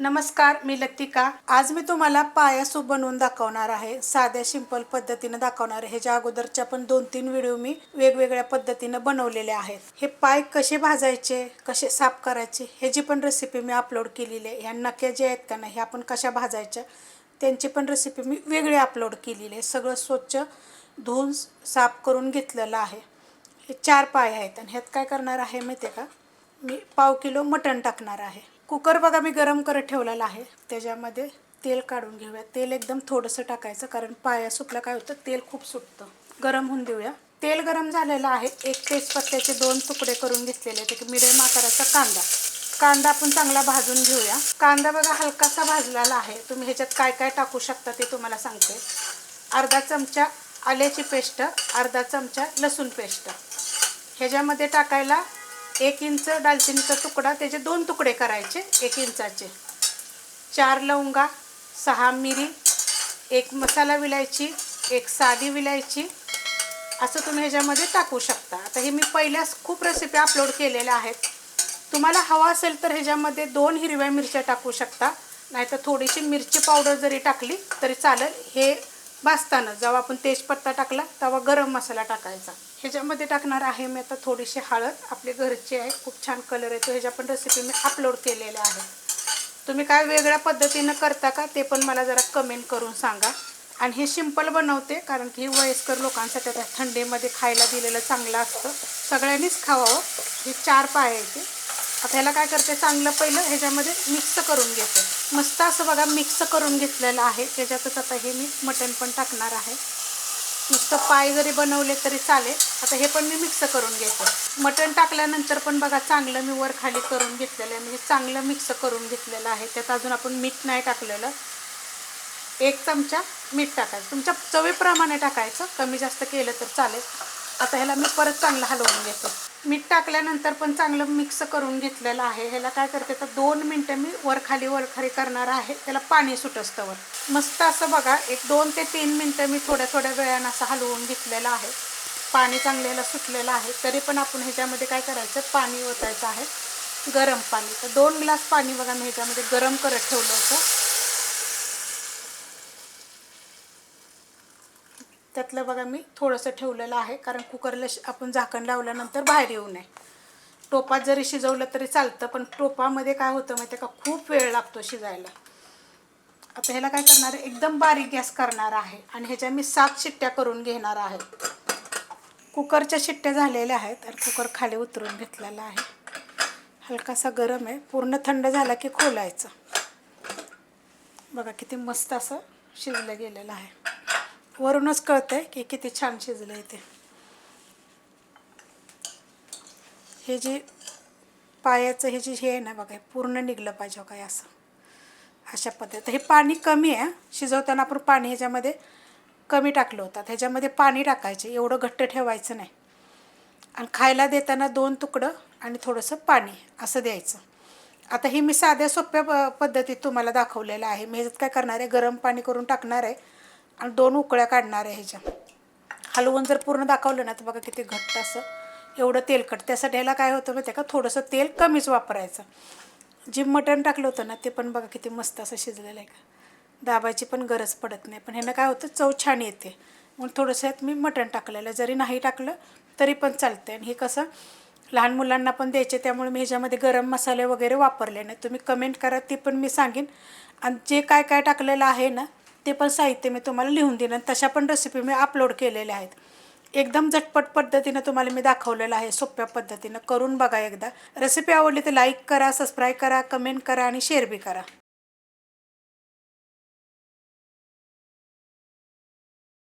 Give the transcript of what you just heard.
नमस्कार मी लतिका. आज मी तुम्हाला पाया सूप बनवून दाखवणार आहे. साध्या सिंपल पद्धतीनं दाखवणार आहे. ह्याच्या अगोदरच्या पण दोन तीन व्हिडिओ मी वेगवेगळ्या पद्धतीनं बनवलेले आहेत. हे पाय कसे भाजायचे कसे साफ करायचे ह्याची पण रेसिपी मी अपलोड केलेली आहे ह्या नक्या जे आहेत का नाही ह्या आपण कशा भाजायच्या त्यांची पण रेसिपी मी वेगळी अपलोड केलेली आहे. सगळं स्वच्छ धुवून साफ करून घेतलेलं आहे. हे चार पाय आहेत आणि ह्यात काय करणार आहे माहिती आहे का? मी पाव किलो मटण टाकणार आहे. कुकर बघा मी गरम करत ठेवलेला आहे. त्याच्यामध्ये तेल काढून घेऊया. तेल एकदम थोडंसं टाकायचं कारण पाया सुकला काय होतं तेल खूप सुटतं. गरम होऊन देऊया. तेल गरम झालेलं आहे. एक तेजपत्त्याचे दोन तुकडे करून घेतलेले आहेत. मिडियम आकाराचा कांदा. कांदा आपण चांगला भाजून घेऊया. कांदा बघा हलकासा भाजलेला आहे. तुम्ही ह्याच्यात काय काय टाकू शकता ते तुम्हाला सांगते. अर्धा चमचा आल्याची पेस्ट अर्धा चमचा लसूण पेस्ट. ह्याच्यामध्ये टाकायला एक इंच दालचिनीचा तुकडा त्याचे दोन तुकडे करायचे एक इंचाचे. चार लवंगा सहा मिरी एक मसाला विलायची एक साधी विलायची. असं तुम्ही ह्याच्यामध्ये टाकू शकता. आता हे मी पहिल्याच खूप रेसिपी अपलोड केलेल्या आहेत. तुम्हाला हवा असेल तर ह्याच्यामध्ये दोन हिरव्या मिरच्या टाकू शकता. नाहीतर थोडीशी मिरची पावडर जरी टाकली तरी चालेल. हे भाजताना जेव्हा आपण तेजपत्ता टाकला तेव्हा गरम मसाला टाकायचा. ह्याच्यामध्ये टाकणार आहे मी आता थोडीशी हळद. आपले घरचे आहे खूप छान कलर येतो ह्याच्या पण रेसिपी मी अपलोड केलेल्या आहेत. तुम्ही काय वेगळ्या पद्धतीनं करता का ते पण मला जरा कमेंट करून सांगा. आणि हे सिंपल बनवते कारण की वयस्कर लोकांसाठी आता थंडीमध्ये खायला दिलेलं चांगलं असतं. सगळ्यांनीच खावावं हो. हे. चार पाय आहे आता ह्याला काय करते चांगलं पहिलं ह्याच्यामध्ये मिक्स करून घेते. मस्त असं बघा मिक्स करून घेतलेलं आहे. त्याच्यातच आता हे मी मटण पण टाकणार आहे. नुसतं पाय जरी बनवले तरी चालेल. आता हे पण मी मिक्स करून घेते. मटण टाकल्यानंतर पण बघा चांगलं मी वर खाली करून घेतलेलं आहे. म्हणजे चांगलं मिक्स करून घेतलेलं आहे. त्यात अजून आपण मीठ नाही टाकलेलं. एक चमचा मीठ टाकायचं. तुमच्या चवीप्रमाणे टाकायचं. कमी जास्त केलं तर चालेल. आता ह्याला मी परत चांगलं हलवून घेते. मीठ टाकल्यानंतर पण चांगलं मिक्स करून घेतलेलं आहे. ह्याला काय करते तर दोन मिनटं मी वरखाली वरखाली करणार आहे. त्याला पाणी सुटस्तवर. मस्त असं बघा एक दोन ते तीन मिनटं मी थोड्या थोड्या वेळानं असं हलवून घेतलेलं आहे. पाणी चांगल्याला सुटलेलं आहे. तरी पण आपण ह्याच्यामध्ये काय करायचं पाणी ओतायचं आहे. गरम पाणी. तर दोन ग्लास पाणी बघा मी ह्याच्यामध्ये गरम करत ठेवलं होतं. त्यातलं बघा मी थोडंसं ठेवलेलं आहे कारण कुकरला श- आपण झाकण लावल्यानंतर बाहेर येऊ नये. टोपात जरी शिजवलं तरी चालतं पण टोपामध्ये काय होतं माहिती आहे का? खूप वेळ लागतो शिजायला. आता ह्याला काय करणार आहे? एकदम बारीक गॅस करणार आहे आणि ह्याच्या मी सात शिट्ट्या करून घेणार आहे. कुकरच्या शिट्ट्या झालेल्या आहेत तर कुकर खाली उतरून घेतलेला आहे. हलकासा गरम आहे पूर्ण थंड झाला की खोलायचं. बघा किती मस्त असं शिजलं गेलेलं आहे. वरूनच कळतंय की किती छान शिजलं आहे ते. हे जे पायाचं हे जे हे आहे ना बघा पूर्ण निघलं पाहिजे हो काय असं. अशा पद्धती हे पाणी कमी आहे शिजवताना आपण पाणी ह्याच्यामध्ये कमी टाकलं होतं. ह्याच्यामध्ये पाणी टाकायचे एवढं घट्ट ठेवायचं नाही. आणि खायला देताना दोन तुकडं आणि थोडंसं पाणी असं द्यायचं. आता हे मी साध्या सोप्या प पद्धतीत तुम्हाला दाखवलेलं आहे. मी ह्याच्यात काय करणार आहे गरम पाणी करून टाकणार आहे. आणि दोन उकळ्या काढणार आहे ह्याच्या. हलवून जर पूर्ण दाखवलं ना तर बघा किती घट्ट असं एवढं तेलकट त्यासाठी ह्याला काय होतं माहिती आहे का? थोडंसं तेल कमीच वापरायचं. जे मटण टाकलं होतं ना ते पण बघा किती मस्त असं शिजलेलं आहे का? दाबायची पण गरज पडत नाही. पण ह्यानं काय होतं? चव छान येते. म्हणून थोडंसं यात मी मटण टाकलेलं. जरी नाही टाकलं तरी पण चालतं आणि हे कसं? लहान मुलांना पण द्यायचे. त्यामुळे मी ह्याच्यामध्ये गरम मसाले वगैरे वापरले नाही तुम्ही कमेंट करा ते पण मी सांगेन. आणि जे काय काय टाकलेलं आहे ना ते पण साहित्य मी तुम्हाला लिहून देईन तशा पण रेसिपी मी अपलोड केलेल्या आहेत. एकदम झटपट पद्धतीनं तुम्हाला मी दाखवलेलं आहे सोप्या पद्धतीनं. करून बघा एकदा. रेसिपी आवडली तर लाईक करा सबस्क्राईब करा कमेंट करा आणि शेअर बी करा.